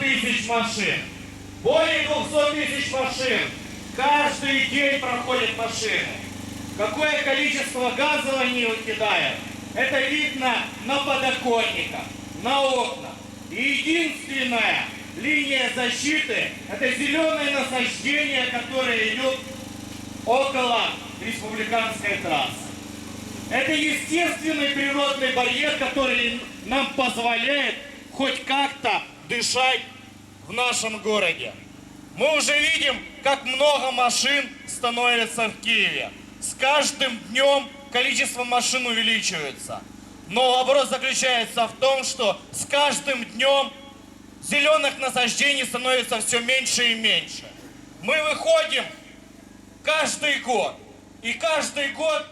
тысяч машин. Более 200 тысяч машин. Каждый день проходят машины. Какое количество газа они выкидают, это видно на подоконниках, на окнах. И единственная линия защиты – это зеленое насаждение, которое идет около республиканской трассы. Это естественный природный барьер, который нам позволяет хоть как-то дышать в нашем городе. Мы уже видим, как много машин становится в Киеве. С каждым днем количество машин увеличивается. Но вопрос заключается в том, что с каждым днем зеленых насаждений становится все меньше и меньше. Мы выходим каждый год. И каждый год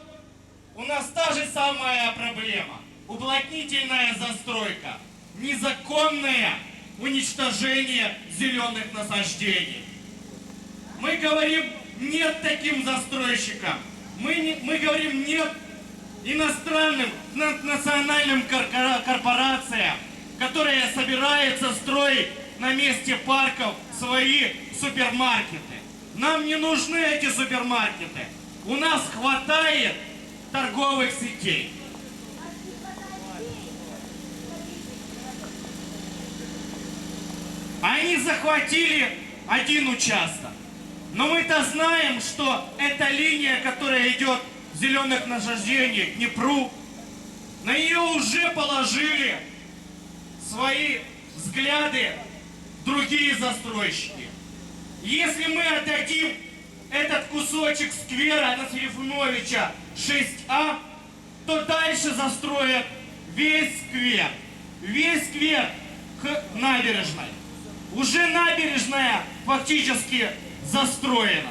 у нас та же самая проблема. Уплотнительная застройка. Незаконное уничтожение зеленых насаждений. Мы говорим нет таким застройщикам. Мы, не- мы говорим нет иностранным на- национальным кор- корпорациям, которые собираются строить на месте парков свои супермаркеты. Нам не нужны эти супермаркеты. У нас хватает торговых сетей. Они захватили один участок. Но мы-то знаем, что эта линия, которая идет в зеленых насаждениях к Днепру, на нее уже положили свои взгляды другие застройщики. Если мы отдадим этот кусочек сквера на Ефимовича 6А, то дальше застроят весь сквер. Весь сквер к набережной. Уже набережная фактически застроена.